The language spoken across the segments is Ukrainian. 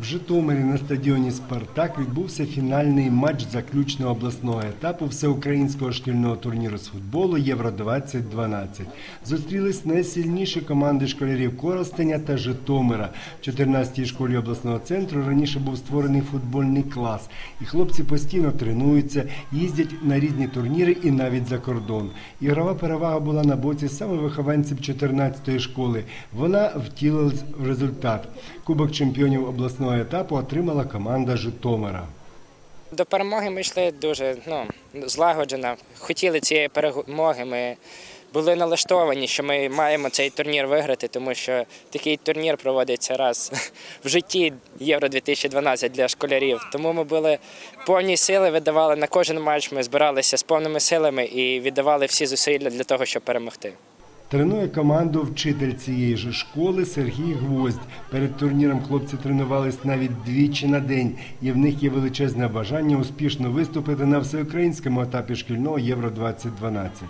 В Житомирі на стадіоні Спартак відбувся фінальний матч заключного обласного етапу всеукраїнського шкільного турніру з футболу Євро 2012 Зустрілись найсильніші команди школярів Коростеня та Житомира. В 14-й школі обласного центру раніше був створений футбольний клас, і хлопці постійно тренуються, їздять на різні турніри і навіть за кордон. Ігрова перевага була на боці саме вихованців 14-ї школи. Вона втілилась в результат. Кубок чемпіонів обласного етапу отримала команда Житомира. До перемоги ми йшли дуже ну, злагоджено. Хотіли цієї перемоги. Ми були налаштовані, що ми маємо цей турнір виграти, тому що такий турнір проводиться раз в житті Євро 2012 для школярів. Тому ми були повні сили, видавали на кожен матч. Ми збиралися з повними силами і віддавали всі зусилля для того, щоб перемогти. Тренує команду вчитель цієї ж школи Сергій Гвоздь. Перед турніром хлопці тренувались навіть двічі на день, і в них є величезне бажання успішно виступити на всеукраїнському етапі шкільного Євро 2012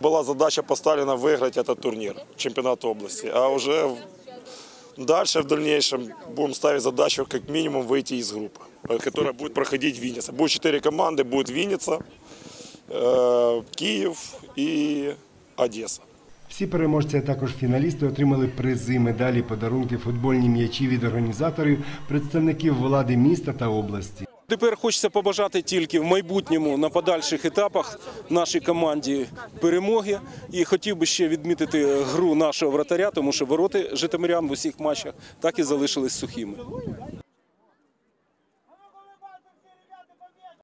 Была задача поставлена выиграть этот турнир, чемпионат области. А уже в- дальше, в дальнейшем, будем ставить задачу как минимум выйти из группы, э, которая будет проходить Винница. Будет четыре команды, будет Винница, э, Киев и Одесса. Всі переможці, а також фіналісти отримали призи, медалі, подарунки, футбольні м'ячі від організаторів, представників влади міста та області. Тепер хочеться побажати тільки в майбутньому на подальших етапах нашій команді перемоги. І хотів би ще відмітити гру нашого вратаря, тому що вороти житомирян в усіх матчах так і залишились сухими.